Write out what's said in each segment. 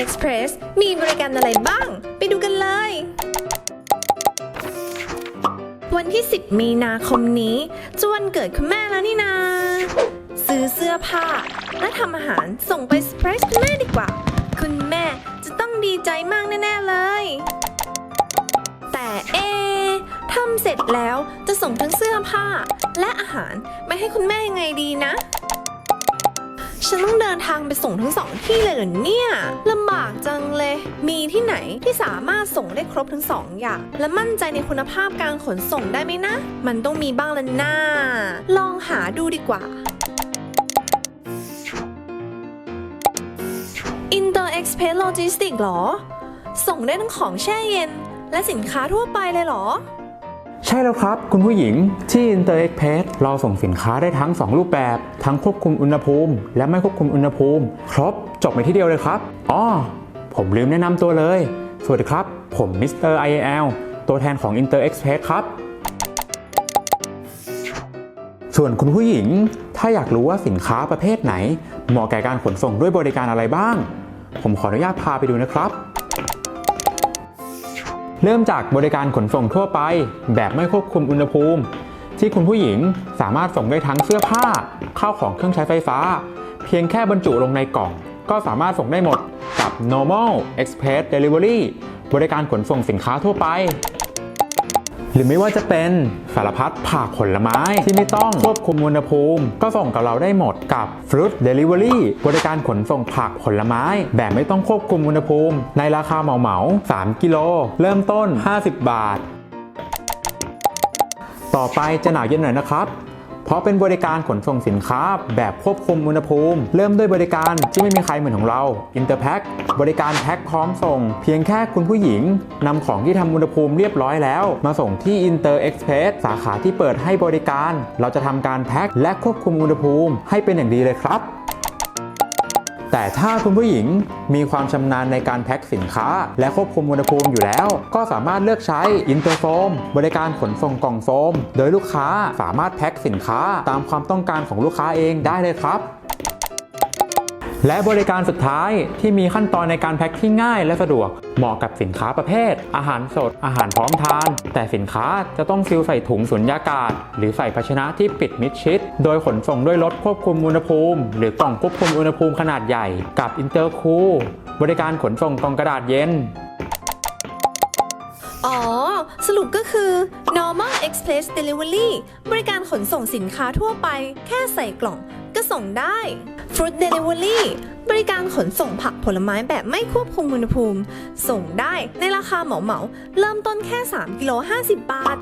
Express มีบริการอะไรบ้าง ไปดูกันเลย วันที่ 10 มีนาคมนี้จะวันเกิดคุณแม่แล้วนี่นา ซื้อเสื้อผ้า และทำอาหารส่งไปเซอร์ไพรส์คุณแม่ดีกว่า คุณแม่จะต้องดีใจมากแน่ ๆ เลย แต่เอทำเสร็จแล้วจะส่งทั้งเสื้อผ้า และอาหารไปให้คุณแม่ยังไงดีนะ ฉันต้องเดินทางไปส่งทั้งสองที่เลยเหรอเนี่ยลำบากจังเลย มีที่ไหนที่สามารถส่งได้ครบทั้งสองอย่าง และมั่นใจในคุณภาพการขนส่งได้ไหมนะ มันต้องมีบ้างละน่าลองหาดูดีกว่า Inter Express Logistics หรอ ส่งได้ทั้งของแช่เย็น และสินค้าทั่วไปเลยเหรอ ใช่แล้วครับ คุณผู้หญิงที่ Inter Express เราส่งสินค้าได้ทั้ง 2 รูปแบบ ทั้งควบคุมอุณหภูมิ และไม่ควบคุมอุณหภูมิ ครบจบในที่เดียวเลยครับอ๋อผมลืมแนะนำตัวเลย สวัสดีครับ ผมมิสเตอร์ IAL ตัวแทนของ Inter Express ครับ ส่วนคุณผู้หญิง ถ้าอยากรู้ว่าสินค้าประเภทไหน เหมาะแก่การขนส่งด้วยบริการอะไรบ้าง ผมขออนุญาตพาไปดูนะครับ เริ่มจากบริการขนส่งทั่วไป แบบไม่ควบคุมอุณหภูมิ ที่คุณผู้หญิงสามารถส่งได้ทั้งเสื้อผ้าข้าวของเครื่องใช้ไฟฟ้า เพียงแค่บรรจุลงในกล่อง ก็สามารถส่งได้หมดกับ normal express delivery บริการขนส่งสินค้าทั่วไป หรือไม่ว่าจะเป็นสารพัดผักผลไม้ที่ไม่ต้องควบคุมอุณหภูมิ ก็ส่งกับเราได้หมดกับ Fruit Delivery บริการขนส่งผักผลไม้ แบบไม่ต้องควบคุมอุณหภูมิ ในราคาเหมาเหมา3กิโลเริ่มต้น 50 บาท ต่อไปจะหนาวเย็นหน่อยนะครับ เพราะเป็นบริการขนส่งสินค้า แบบควบคุมอุณหภูมิ เริ่มด้วยบริการที่ไม่มีใครเหมือนของเรา Interpack บริการแพ็คพร้อมส่ง เพียงแค่คุณผู้หญิงนำของที่ทำอุณหภูมิเรียบร้อยแล้ว มาส่งที่ Inter Express สาขาที่เปิดให้บริการ เราจะทำการแพ็คและควบคุมอุณหภูมิ ให้เป็นอย่างดีเลยครับ แต่ถ้าคุณผู้หญิงมีความชำนาญในการแพ็คสินค้า และควบคุมอุณหภูมิอยู่แล้ว ก็สามารถเลือกใช้อินเตอร์โฟมบริการขนส่งกล่องโฟม โดยลูกค้าสามารถแพ็คสินค้าตามความต้องการของลูกค้าเองได้เลยครับ และบริการสุดท้ายที่มีขั้นตอนในการแพ็คที่ง่ายและสะดวก เหมาะกับสินค้าประเภท อาหารสด อาหารพร้อมทาน แต่สินค้าจะต้องซีลใส่ถุงสุญญากาศ หรือใส่ภาชนะที่ปิดมิดชิด โดยขนส่งด้วยรถควบคุมอุณหภูมิ หรือกล่องควบคุมอุณหภูมิขนาดใหญ่ กับ Intercool บริการขนส่งกล่องกระดาษเย็น อ๋อ สรุปก็คือ normal express delivery บริการขนส่งสินค้าทั่วไป แค่ใส่กล่อง ก็ส่งได้ fruit delivery บริการขนส่งผักผลไม้แบบไม่ควบคุมอุณหภูมิ ส่งได้ในราคาเหมาเหมาเริ่มต้นแค่ 3กิโล50 บาท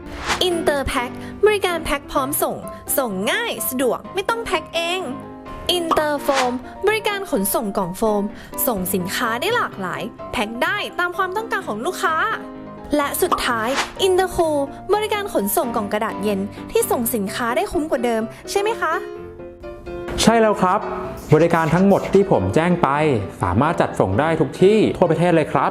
interpack บริการแพ็คพร้อมส่ง ส่งง่ายสะดวกไม่ต้องแพ็คเอง Interfoam บริการขนส่งกล่องโฟม ส่งสินค้าได้หลากหลาย แพ็คได้ตามความต้องการของลูกค้า และสุดท้าย Intercool บริการขนส่งกล่องกระดาษเย็นที่ส่งสินค้าได้คุ้มกว่าเดิม ใช่ไหมคะ ใช่แล้วครับ บริการทั้งหมดที่ผมแจ้งไป สามารถจัดส่งได้ทุกที่ทั่วประเทศเลยครับ